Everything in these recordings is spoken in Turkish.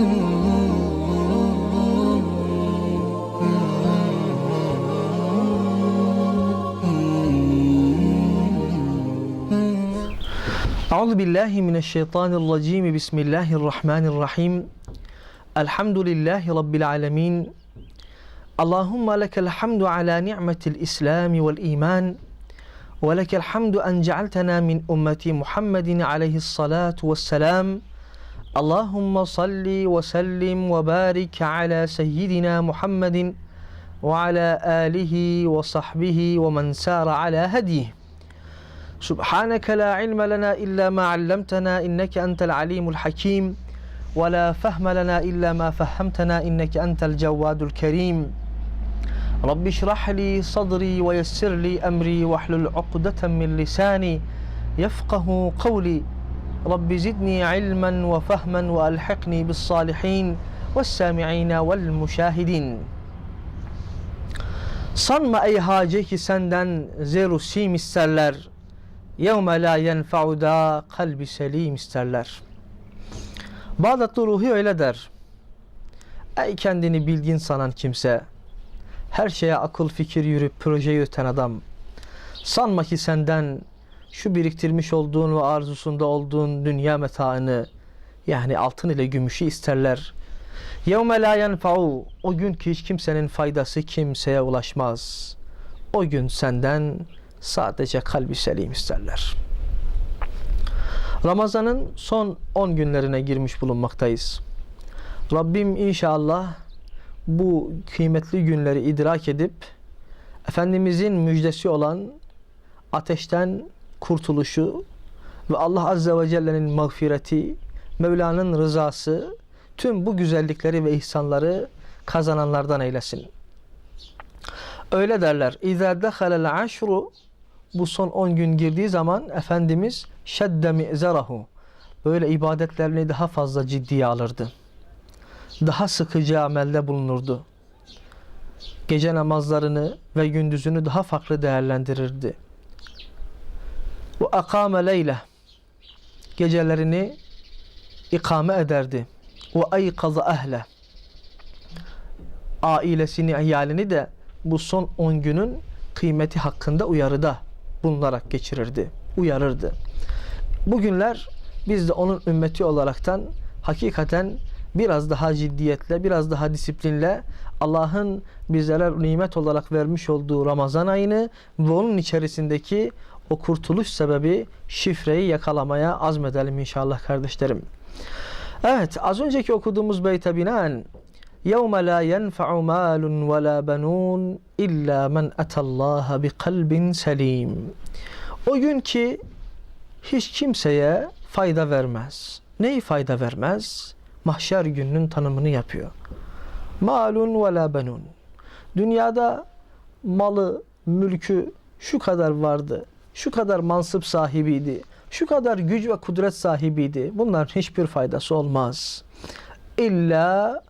أعوذ بالله من الشيطان الرجيم. بسم الله الرحمن الرحيم. الحمد لله رب العالمين. اللهم لك الحمد على نعمة الإسلام والإيمان ولك الحمد أن جعلتنا من أمة محمد عليه الصلاة والسلام. اللهم صل وسلم وبارك على سيدنا محمد وعلى آله وصحبه ومن سار على هديه. سبحانك لا علم لنا إلا ما علمتنا إنك أنت العليم الحكيم. ولا فهم لنا إلا ما فهمتنا إنك أنت الجواد الكريم. رب اشرح لي صدري ويسر لي أمري واحلل عقدة من لساني يفقه قولي. رب زدني علما وفهما وألحقني بالصالحين والسامعين والمشاهدين Sanma ey hace ki senden zeru sim isterler. Yevme la yenfa'u da kalbi selim isterler. Bağdatlı ruhi öyle der. Ey kendini bilgin sanan kimse, her şeye akıl fikir yürüp proje yürüten adam. Sanma ki senden şu biriktirmiş olduğun ve arzusunda olduğun dünya metaını yani altın ile gümüşü isterler. Yevme la yenfa'u o gün ki hiç kimsenin faydası kimseye ulaşmaz. O gün senden sadece kalbi selim isterler. Ramazan'ın son 10 günlerine girmiş bulunmaktayız. Rabbim inşallah bu kıymetli günleri idrak edip Efendimizin müjdesi olan ateşten kurtuluşu ve Allah Azze ve Celle'nin mağfireti, Mevla'nın rızası, tüm bu güzellikleri ve ihsanları kazananlardan eylesin. Öyle derler. İzâ dehalel aşru bu son 10 gün girdiği zaman Efendimiz şedde mi'zerahu böyle ibadetlerini daha fazla ciddiye alırdı. Daha sıkıcı amelde bulunurdu. Gece namazlarını ve gündüzünü daha farklı değerlendirirdi. Ve akame leyle gecelerini ikame ederdi. Ve aykaza ehle ailesini, iyalini de bu son 10 günün kıymeti hakkında uyarıda bulunarak geçirirdi, uyarırdı. Bugünler biz de onun ümmeti olaraktan hakikaten biraz daha ciddiyetle, biraz daha disiplinle Allah'ın bizlere nimet olarak vermiş olduğu Ramazan ayını ve onun içerisindeki o kurtuluş sebebi şifreyi yakalamaya azmedelim inşallah kardeşlerim. Evet az önceki okuduğumuz beyte binaen يَوْمَ لَا يَنْفَعُ مَالٌ وَلَا بَنُونَ اِلَّا مَنْ اَتَى اللّٰهَ بِقَلْبٍ سَلِيمٍ O gün ki hiç kimseye fayda vermez. Neyi fayda vermez? Mahşer gününün tanımını yapıyor. Malun ve la benun. Dünyada malı, mülkü şu kadar vardı. Şu kadar mansıp sahibiydi. Şu kadar güç ve kudret sahibiydi. Bunların hiçbir faydası olmaz. İlla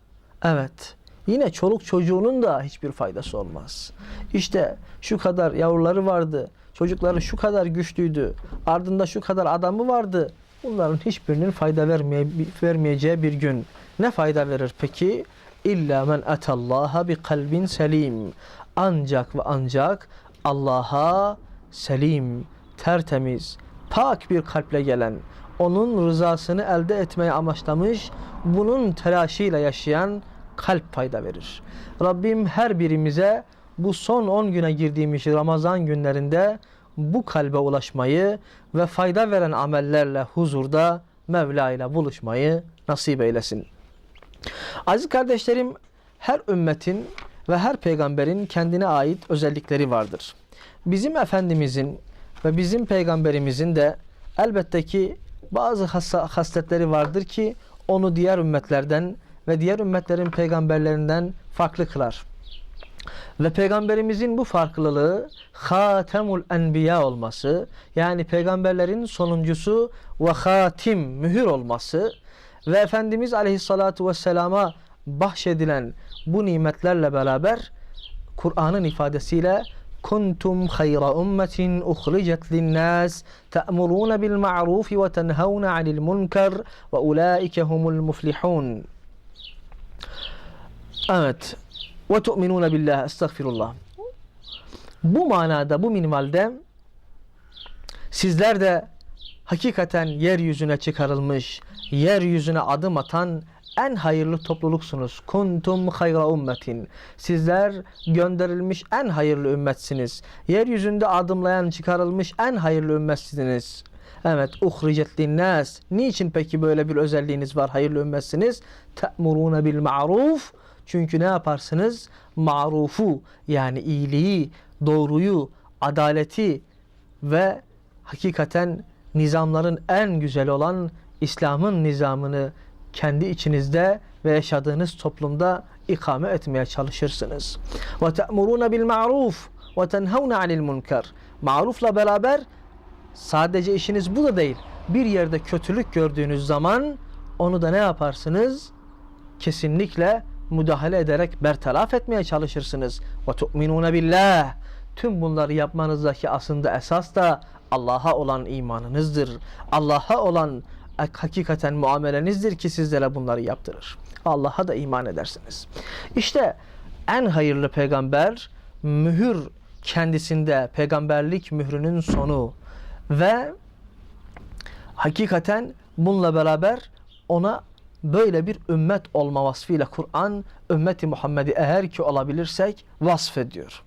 evet yine çoluk çocuğunun da hiçbir faydası olmaz. İşte şu kadar yavruları vardı. Çocukları şu kadar güçlüydü. Ardında şu kadar adamı vardı. Bunların hiçbirinin fayda vermeye, vermeyeceği bir gün. Ne fayda verir peki? İlla men etallaha bi kalbin selim. Ancak ve ancak Allah'a selim, tertemiz, pak bir kalple gelen, onun rızasını elde etmeye amaçlamış, bunun telaşıyla yaşayan kalp fayda verir. Rabbim her birimize bu son 10 güne girdiğimiz Ramazan günlerinde bu kalbe ulaşmayı ve fayda veren amellerle huzurda Mevla ile buluşmayı nasip eylesin. Aziz kardeşlerim, her ümmetin ve her peygamberin kendine ait özellikleri vardır. Bizim Efendimizin ve bizim peygamberimizin de elbette ki bazı hasletleri vardır ki onu diğer ümmetlerden ve diğer ümmetlerin peygamberlerinden farklı kılar. Ve peygamberimizin bu farklılığı Hatemul Enbiya olması yani peygamberlerin sonuncusu ve hatim mühür olması ve Efendimiz Aleyhissalatu Vesselam'a bahşedilen bu nimetlerle beraber Kur'an'ın ifadesiyle kuntum hayra ummetin uhricet linnas ta'muruna bil ma'ruf ve tenhauna 'anil munkar ve ulaike humul muflihun. Evet. Ve tu'minune billah. Estağfirullah. Bu manada, bu minvalde sizler de hakikaten yeryüzüne çıkarılmış, yeryüzüne adım atan en hayırlı topluluksunuz. Kuntum hayra ummetin. Sizler gönderilmiş en hayırlı ümmetsiniz. Yeryüzünde adımlayan, çıkarılmış en hayırlı ümmetsiniz. Evet, uhricet linnas. Niçin peki böyle bir özelliğiniz var? Hayırlı ümmetsiniz. Te'muruna bil ma'ruf. Çünkü ne yaparsınız? Marufu yani iyiliği, doğruyu, adaleti ve hakikaten nizamların en güzel olan İslam'ın nizamını kendi içinizde ve yaşadığınız toplumda ikame etmeye çalışırsınız. Ve te'muruna bil ma'ruf ve tenhavna anil munkar. Marufla beraber sadece işiniz bu da değil. Bir yerde kötülük gördüğünüz zaman onu da ne yaparsınız? Kesinlikle müdahale ederek bertaraf etmeye çalışırsınız. Ve tu'minuna billah. Tüm bunları yapmanızdaki aslında esas da Allah'a olan imanınızdır. Allah'a olan hakikaten muamelenizdir ki sizlere bunları yaptırır. Allah'a da iman edersiniz. İşte en hayırlı peygamber mühür kendisinde peygamberlik mührünün sonu ve hakikaten bununla beraber ona böyle bir ümmet olma vasfıyla Kur'an ümmeti Muhammed'i eğer ki olabilirsek vasfediyor.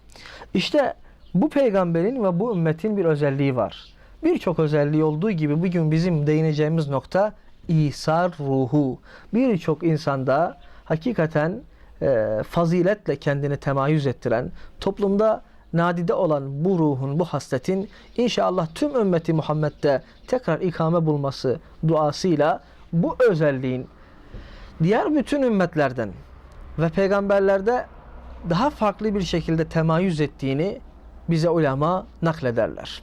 İşte bu peygamberin ve bu ümmetin bir özelliği var. Birçok özelliği olduğu gibi bugün bizim değineceğimiz nokta İsar ruhu. Birçok insanda hakikaten e, faziletle kendini temayüz ettiren, toplumda nadide olan bu ruhun, bu hasletin inşallah tüm ümmeti Muhammed'de tekrar ikame bulması duasıyla bu özelliğin diğer bütün ümmetlerden ve peygamberlerde daha farklı bir şekilde temayüz ettiğini bize ulema naklederler.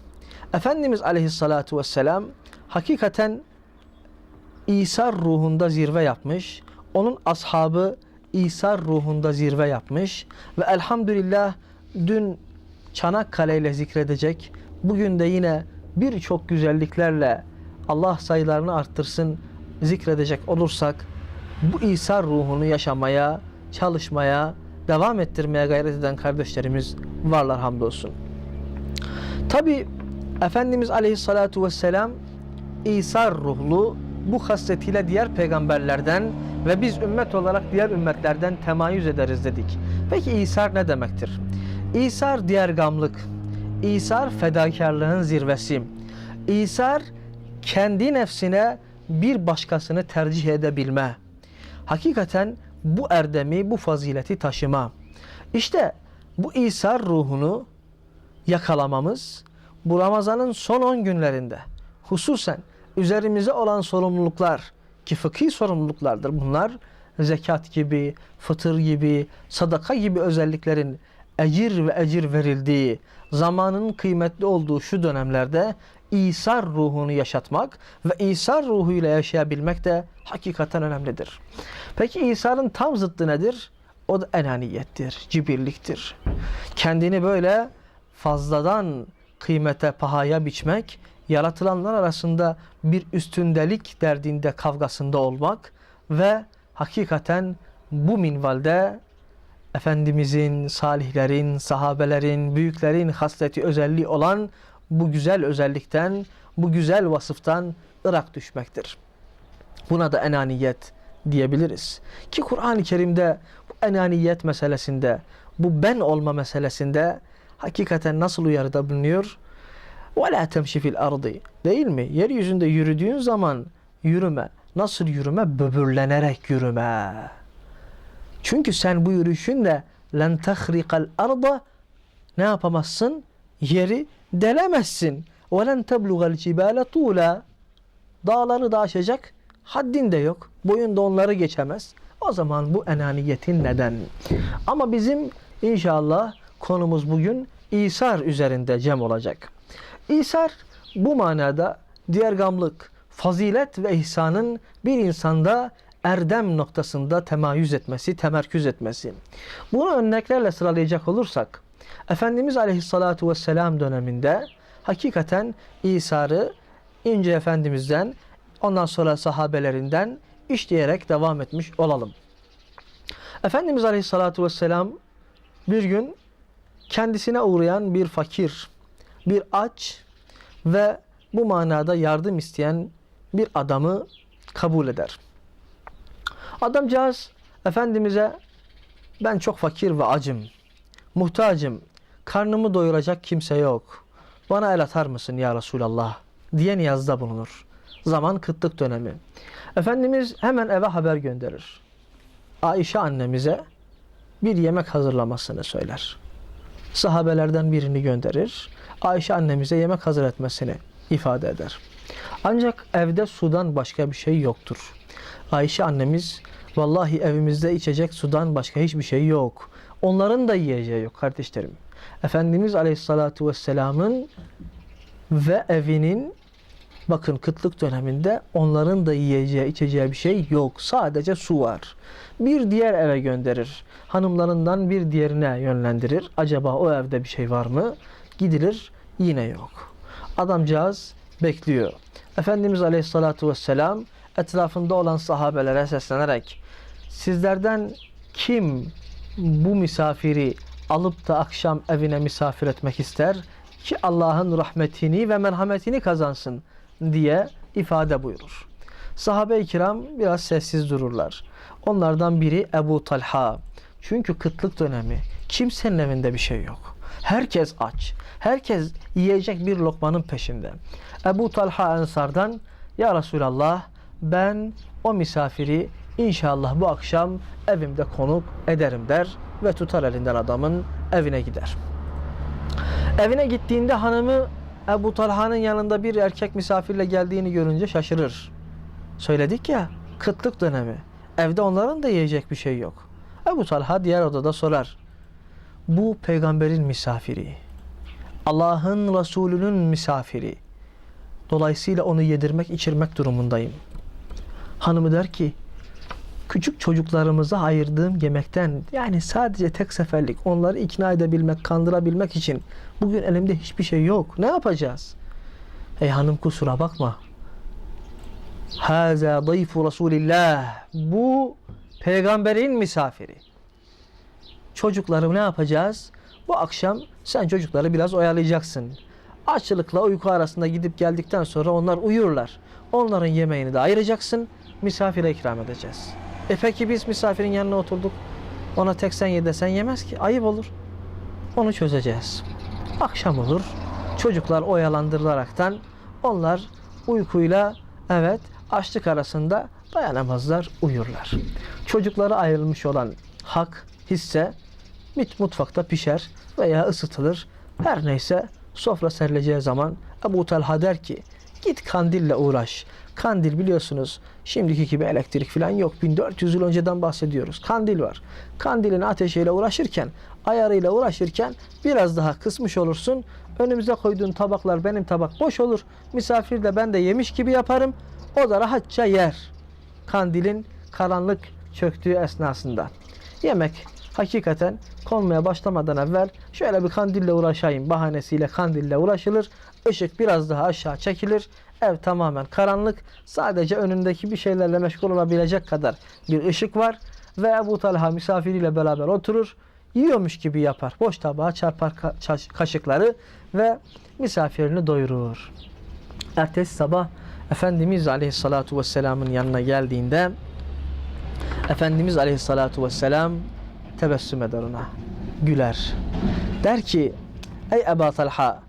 Efendimiz aleyhissalatu vesselam hakikaten İsa ruhunda zirve yapmış. Onun ashabı İsa ruhunda zirve yapmış. Ve elhamdülillah dün Çanakkale ile zikredecek. Bugün de yine birçok güzelliklerle Allah sayılarını arttırsın zikredecek olursak bu İsa ruhunu yaşamaya, çalışmaya, devam ettirmeye gayret eden kardeşlerimiz varlar hamdolsun. Tabi Efendimiz Aleyhissalatu vesselam İsa ruhlu bu hasletiyle diğer peygamberlerden ve biz ümmet olarak diğer ümmetlerden temayüz ederiz dedik. Peki İsar ne demektir? İsar diğer gamlık. İsar fedakarlığın zirvesi. İsar kendi nefsine bir başkasını tercih edebilme. Hakikaten bu erdemi, bu fazileti taşıma. İşte bu İsar ruhunu yakalamamız bu Ramazan'ın son 10 günlerinde hususen üzerimize olan sorumluluklar ki fıkhi sorumluluklardır bunlar zekat gibi, fıtır gibi, sadaka gibi özelliklerin ecir ve ecir verildiği, zamanın kıymetli olduğu şu dönemlerde İsa ruhunu yaşatmak ve İsa ruhuyla yaşayabilmek de hakikaten önemlidir. Peki İsa'nın tam zıttı nedir? O da enaniyettir, cibirliktir. Kendini böyle fazladan kıymete, pahaya biçmek, yaratılanlar arasında bir üstündelik derdinde, kavgasında olmak ve hakikaten bu minvalde Efendimizin, salihlerin, sahabelerin, büyüklerin hasleti özelliği olan bu güzel özellikten, bu güzel vasıftan ırak düşmektir. Buna da enaniyet diyebiliriz. Ki Kur'an-ı Kerim'de bu enaniyet meselesinde, bu ben olma meselesinde hakikaten nasıl uyarıda bulunuyor? وَلَا تَمْشِ فِي الْأَرْضِ Değil mi? Yeryüzünde yürüdüğün zaman yürüme. Nasıl yürüme? Böbürlenerek yürüme. Çünkü sen bu yürüyüşünle لَنْ تَخْرِقَ الْأَرْضَ Ne yapamazsın? Yeri delemezsin. وَلَنْ تَبْلُغَ الْجِبَالَ طُولًا Dağları da aşacak haddin de yok. Boyun da onları geçemez. O zaman bu enaniyetin neden? Ama bizim inşallah konumuz bugün İsar üzerinde cem olacak. İsar bu manada diğer gamlık, fazilet ve ihsanın bir insanda erdem noktasında temayüz etmesi, temerküz etmesi. Bunu örneklerle sıralayacak olursak, Efendimiz Aleyhissalatu vesselam döneminde hakikaten İsa'rı ince Efendimiz'den, ondan sonra sahabelerinden işleyerek devam etmiş olalım. Efendimiz Aleyhisselatü Vesselam bir gün kendisine uğrayan bir fakir, bir aç ve bu manada yardım isteyen bir adamı kabul eder. Adamcağız Efendimiz'e ben çok fakir ve acım, muhtacım, karnımı doyuracak kimse yok. Bana el atar mısın ya Resulallah diye niyazda bulunur. Zaman kıtlık dönemi. Efendimiz hemen eve haber gönderir. Ayşe annemize bir yemek hazırlamasını söyler. Sahabelerden birini gönderir. Ayşe annemize yemek hazır etmesini ifade eder. Ancak evde sudan başka bir şey yoktur. Ayşe annemiz vallahi evimizde içecek sudan başka hiçbir şey yok. Onların da yiyeceği yok kardeşlerim. Efendimiz Aleyhisselatü Vesselam'ın ve evinin bakın kıtlık döneminde onların da yiyeceği içeceği bir şey yok. Sadece su var. Bir diğer eve gönderir. Hanımlarından bir diğerine yönlendirir. Acaba o evde bir şey var mı? Gidilir yine yok. Adamcağız bekliyor. Efendimiz Aleyhisselatü Vesselam etrafında olan sahabelere seslenerek sizlerden kim bu misafiri alıp da akşam evine misafir etmek ister ki Allah'ın rahmetini ve merhametini kazansın diye ifade buyurur. Sahabe-i kiram biraz sessiz dururlar. Onlardan biri Ebu Talha. Çünkü kıtlık dönemi. Kimsenin evinde bir şey yok. Herkes aç. Herkes yiyecek bir lokmanın peşinde. Ebu Talha Ensar'dan Ya Resulallah ben o misafiri inşallah bu akşam evimde konuk ederim der ve tutar elinden adamın evine gider. Evine gittiğinde hanımı Ebu Talha'nın yanında bir erkek misafirle geldiğini görünce şaşırır. Söyledik ya kıtlık dönemi. Evde onların da yiyecek bir şey yok. Ebu Talha diğer odada sorar. Bu peygamberin misafiri. Allah'ın Resulü'nün misafiri. Dolayısıyla onu yedirmek, içirmek durumundayım. Hanımı der ki, küçük çocuklarımıza ayırdığım yemekten yani sadece tek seferlik onları ikna edebilmek, kandırabilmek için bugün elimde hiçbir şey yok. Ne yapacağız? Ey hanım kusura bakma. Haza dayfu Resulillah. Bu peygamberin misafiri. Çocukları ne yapacağız? Bu akşam sen çocukları biraz oyalayacaksın. Açlıkla uyku arasında gidip geldikten sonra onlar uyurlar. Onların yemeğini de ayıracaksın. Misafire ikram edeceğiz. E peki biz misafirin yanına oturduk. Ona tek sen ye desen yemez ki. Ayıp olur. Onu çözeceğiz. Akşam olur. Çocuklar oyalandırılaraktan onlar uykuyla evet açlık arasında dayanamazlar, uyurlar. Çocuklara ayrılmış olan hak, hisse mit mutfakta pişer veya ısıtılır. Her neyse sofra serileceği zaman Ebu Talha der ki git kandille uğraş. Kandil biliyorsunuz şimdiki gibi elektrik falan yok. 1400 yıl önceden bahsediyoruz. Kandil var. Kandilin ateşiyle uğraşırken, ayarıyla uğraşırken biraz daha kısmış olursun. Önümüze koyduğun tabaklar benim tabak boş olur. Misafir de ben de yemiş gibi yaparım. O da rahatça yer. Kandilin karanlık çöktüğü esnasında. Yemek hakikaten konmaya başlamadan evvel şöyle bir kandille uğraşayım bahanesiyle kandille uğraşılır. Işık biraz daha aşağı çekilir. Ev tamamen karanlık. Sadece önündeki bir şeylerle meşgul olabilecek kadar bir ışık var. Ve Ebu Talha misafiriyle beraber oturur. Yiyormuş gibi yapar. Boş tabağa çarpar ka- kaşıkları ve misafirini doyurur. Ertesi sabah Efendimiz Aleyhissalatu Vesselam'ın yanına geldiğinde Efendimiz Aleyhissalatu Vesselam tebessüm eder ona. Güler. Der ki Ey Ebu Talha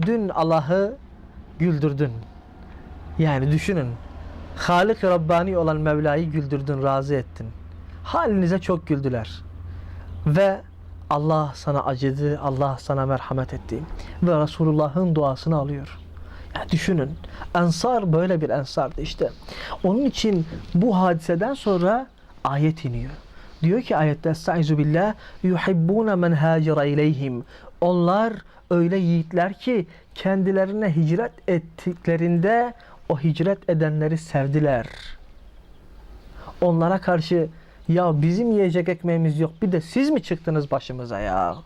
dün Allah'ı güldürdün. Yani düşünün. Halik Rabbani olan Mevla'yı güldürdün, razı ettin. Halinize çok güldüler. Ve Allah sana acıdı, Allah sana merhamet etti. Ve Resulullah'ın duasını alıyor. Ya düşünün. Ensar böyle bir ensardı işte. Onun için bu hadiseden sonra ayet iniyor. Diyor ki ayette Estaizu billah yuhibbune men hacira ileyhim. Onlar öyle yiğitler ki kendilerine hicret ettiklerinde o hicret edenleri sevdiler. Onlara karşı ya bizim yiyecek ekmeğimiz yok bir de siz mi çıktınız başımıza ya?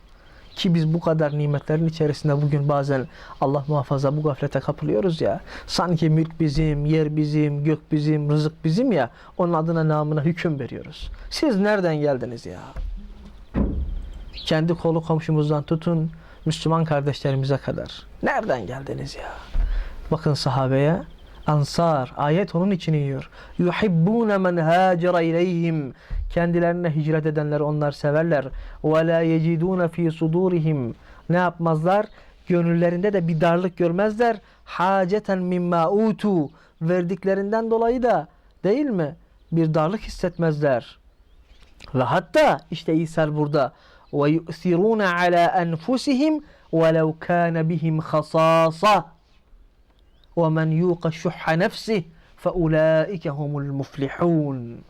Ki biz bu kadar nimetlerin içerisinde bugün bazen Allah muhafaza bu gaflete kapılıyoruz ya. Sanki mülk bizim, yer bizim, gök bizim, rızık bizim ya. Onun adına namına hüküm veriyoruz. Siz nereden geldiniz ya? Kendi kolu komşumuzdan tutun Müslüman kardeşlerimize kadar. Nereden geldiniz ya? Bakın sahabeye Ansar ayet onun için yiyor. Yuhibbune men hacera ileyhim. Kendilerine hicret edenleri onlar severler. Ve la yecidune fi sudurihim. Ne yapmazlar? Gönüllerinde de bir darlık görmezler. Haceten mimma utu. Verdiklerinden dolayı da değil mi? Bir darlık hissetmezler. Ve hatta işte İsa burada ويؤثرون على أنفسهم ولو كان بهم خصاصة. ومن يوق شح نفسه فأولئك هم المفلحون.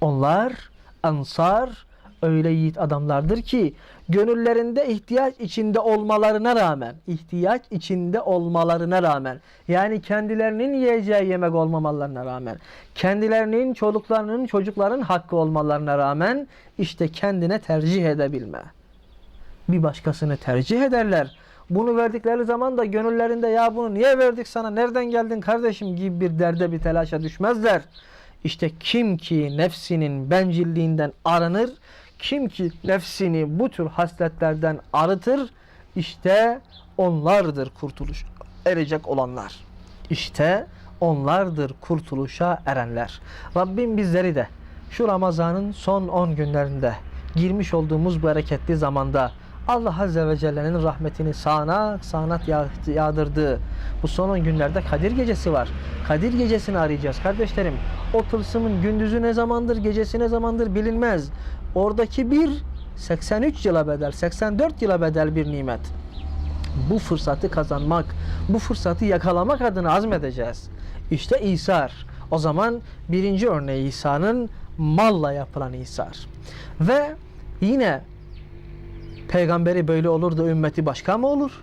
Onlar, Ansar öyle yiğit adamlardır ki gönüllerinde ihtiyaç içinde olmalarına rağmen, ihtiyaç içinde olmalarına rağmen, yani kendilerinin yiyeceği yemek olmamalarına rağmen, kendilerinin çoluklarının çocukların hakkı olmalarına rağmen işte kendine tercih edebilme. Bir başkasını tercih ederler. Bunu verdikleri zaman da gönüllerinde ya bunu niye verdik sana nereden geldin kardeşim gibi bir derde bir telaşa düşmezler. İşte kim ki nefsinin bencilliğinden arınır, kim ki nefsini bu tür hasletlerden arıtır, işte onlardır kurtuluş erecek olanlar. İşte onlardır kurtuluşa erenler. Rabbim bizleri de şu Ramazan'ın son 10 günlerinde girmiş olduğumuz bu bereketli zamanda Allah Azze ve Celle'nin rahmetini sağanak sağanak yağ- yağdırdığı bu son 10 günlerde Kadir Gecesi var. Kadir Gecesini arayacağız kardeşlerim. O tılsımın gündüzü ne zamandır, gecesi ne zamandır bilinmez. Oradaki bir 83 yıla bedel, 84 yıla bedel bir nimet. Bu fırsatı kazanmak, bu fırsatı yakalamak adına azmedeceğiz. İşte İsar. O zaman birinci örneği İsa'nın malla yapılan İsar. Ve yine Peygamberi böyle olur da ümmeti başka mı olur?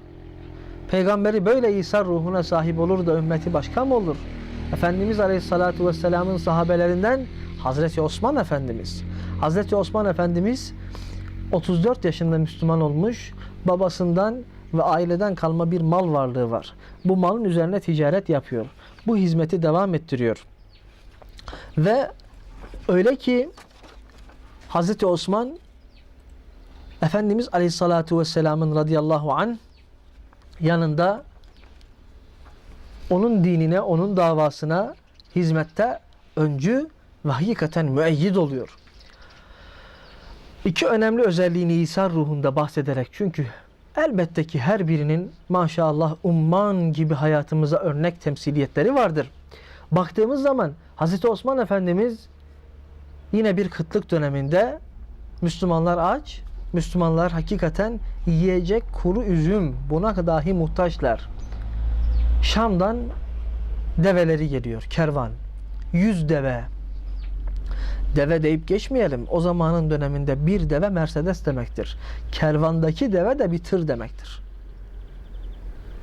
Peygamberi böyle İsa ruhuna sahip olur da ümmeti başka mı olur? Efendimiz Aleyhisselatü Vesselam'ın sahabelerinden Hazreti Osman Efendimiz. Hazreti Osman Efendimiz 34 yaşında Müslüman olmuş. Babasından ve aileden kalma bir mal varlığı var. Bu malın üzerine ticaret yapıyor. Bu hizmeti devam ettiriyor. Ve öyle ki Hazreti Osman Efendimiz Aleyhissalatu Vesselam'ın radıyallahu an yanında onun dinine, onun davasına hizmette öncü ve hakikaten müeyyid oluyor. İki önemli özelliğini İsa ruhunda bahsederek çünkü elbette ki her birinin maşallah umman gibi hayatımıza örnek temsiliyetleri vardır. Baktığımız zaman Hazreti Osman Efendimiz yine bir kıtlık döneminde Müslümanlar aç, Müslümanlar hakikaten yiyecek kuru üzüm buna dahi muhtaçlar. Şam'dan develeri geliyor kervan. Yüz deve. Deve deyip geçmeyelim. O zamanın döneminde bir deve Mercedes demektir. Kervandaki deve de bir tır demektir.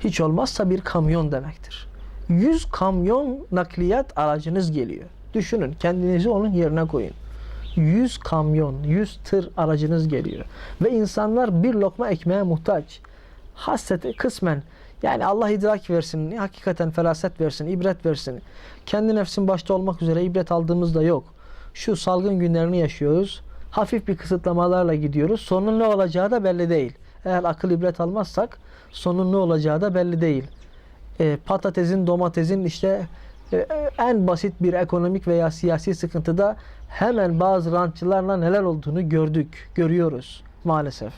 Hiç olmazsa bir kamyon demektir. 100 kamyon nakliyat aracınız geliyor. Düşünün kendinizi onun yerine koyun. 100 kamyon, 100 tır aracınız geliyor. Ve insanlar bir lokma ekmeğe muhtaç. Hasreti kısmen yani Allah idrak versin, hakikaten feraset versin, ibret versin. Kendi nefsin başta olmak üzere ibret aldığımız yok. Şu salgın günlerini yaşıyoruz. Hafif bir kısıtlamalarla gidiyoruz. Sonun ne olacağı da belli değil. Eğer akıl ibret almazsak sonun ne olacağı da belli değil. E, patatesin, domatesin işte e, en basit bir ekonomik veya siyasi sıkıntıda hemen bazı rantçılarla neler olduğunu gördük, görüyoruz maalesef.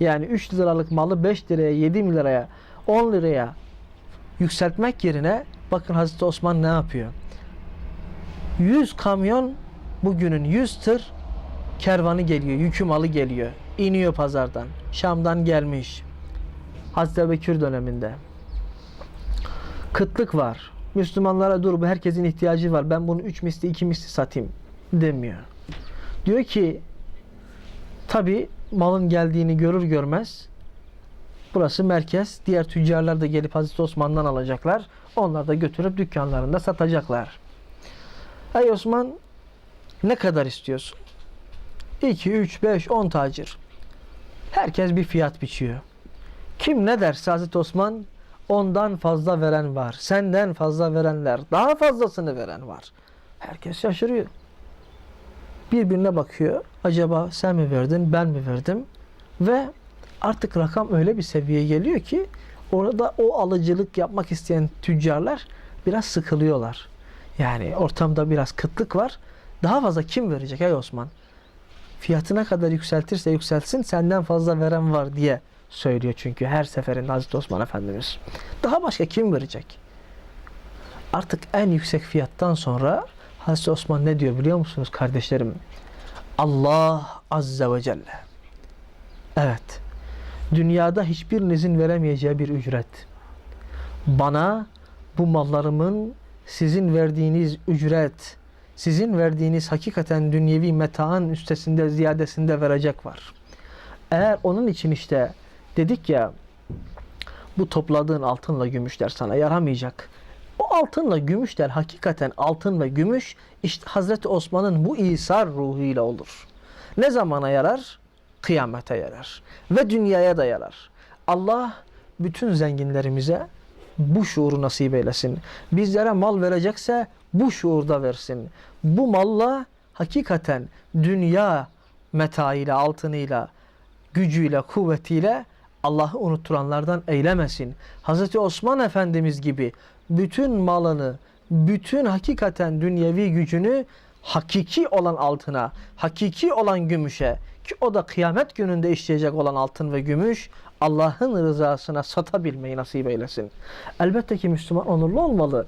Yani 3 liralık malı 5 liraya, 7 liraya, 10 liraya yükseltmek yerine bakın Hazreti Osman ne yapıyor? 100 kamyon bugünün 100 tır kervanı geliyor, yükü malı geliyor. İniyor pazardan. Şam'dan gelmiş. Hazreti Bekir döneminde. Kıtlık var. Müslümanlara dur bu herkesin ihtiyacı var. Ben bunu 3 misli 2 misli satayım demiyor. Diyor ki tabi malın geldiğini görür görmez burası merkez. Diğer tüccarlar da gelip Hazreti Osman'dan alacaklar. Onlar da götürüp dükkanlarında satacaklar. Ey Osman ne kadar istiyorsun? 2, 3, 5, 10 tacir. Herkes bir fiyat biçiyor. Kim ne derse Hazreti Osman ondan fazla veren var. Senden fazla verenler, daha fazlasını veren var. Herkes şaşırıyor. Birbirine bakıyor. Acaba sen mi verdin, ben mi verdim? Ve artık rakam öyle bir seviyeye geliyor ki orada o alıcılık yapmak isteyen tüccarlar biraz sıkılıyorlar. Yani ortamda biraz kıtlık var. Daha fazla kim verecek ey Osman? Fiyatına kadar yükseltirse yükselsin senden fazla veren var diye söylüyor çünkü her seferinde Hazreti Osman Efendimiz. Daha başka kim verecek? Artık en yüksek fiyattan sonra Hazreti Osman ne diyor biliyor musunuz kardeşlerim? Allah Azze ve Celle. Evet. Dünyada hiçbirinizin veremeyeceği bir ücret. Bana bu mallarımın sizin verdiğiniz ücret, sizin verdiğiniz hakikaten dünyevi metaın üstesinde ziyadesinde verecek var. Eğer onun için işte dedik ya bu topladığın altınla gümüşler sana yaramayacak. O altınla gümüşler hakikaten altın ve gümüş işte Hazreti Osman'ın bu İsar ruhuyla olur. Ne zamana yarar? Kıyamete yarar. Ve dünyaya da yarar. Allah bütün zenginlerimize bu şuuru nasip eylesin. Bizlere mal verecekse bu şuurda versin. Bu malla hakikaten dünya metaıyla, altınıyla, gücüyle, kuvvetiyle Allah'ı unutturanlardan eylemesin. Hazreti Osman Efendimiz gibi bütün malını, bütün hakikaten dünyevi gücünü hakiki olan altına, hakiki olan gümüşe ki o da kıyamet gününde işleyecek olan altın ve gümüş Allah'ın rızasına satabilmeyi nasip eylesin. Elbette ki Müslüman onurlu olmalı.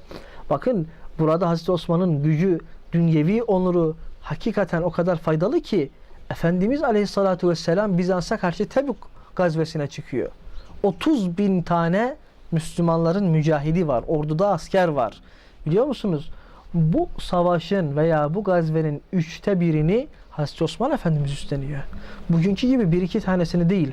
Bakın burada Hazreti Osman'ın gücü, dünyevi onuru hakikaten o kadar faydalı ki Efendimiz Aleyhisselatü Vesselam Bizans'a karşı Tebük gazvesine çıkıyor. 30 bin tane Müslümanların mücahidi var. Orduda asker var. Biliyor musunuz? Bu savaşın veya bu gazvenin üçte birini Hazreti Osman Efendimiz üstleniyor. Bugünkü gibi bir iki tanesini değil.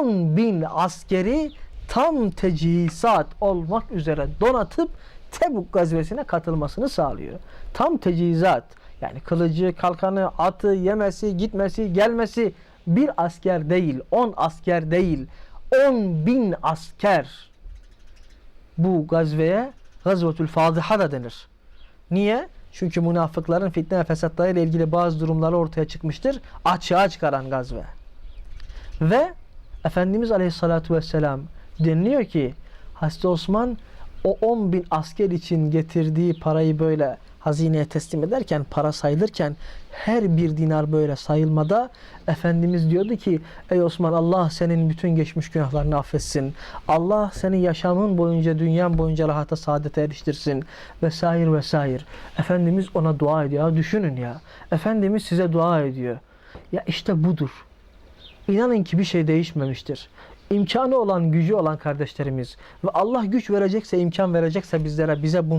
10 bin askeri tam tecihizat olmak üzere donatıp Tebuk gazvesine katılmasını sağlıyor. Tam tecihizat. Yani kılıcı, kalkanı, atı, yemesi, gitmesi, gelmesi bir asker değil, 10 asker değil, 10 bin asker bu gazveye Gazvetül Fadiha da denir. Niye? Çünkü münafıkların fitne ve fesatlarıyla ilgili bazı durumları ortaya çıkmıştır. Açığa çıkaran gazve. Ve Efendimiz Aleyhisselatü Vesselam deniliyor ki Hazreti Osman o 10 bin asker için getirdiği parayı böyle hazineye teslim ederken, para sayılırken her bir dinar böyle sayılmada Efendimiz diyordu ki ey Osman Allah senin bütün geçmiş günahlarını affetsin. Allah senin yaşamın boyunca, dünyan boyunca rahata, saadete eriştirsin vesaire vesaire. Efendimiz ona dua ediyor. Ya düşünün ya. Efendimiz size dua ediyor. Ya işte budur. İnanın ki bir şey değişmemiştir. İmkanı olan, gücü olan kardeşlerimiz ve Allah güç verecekse, imkan verecekse bizlere bize bunu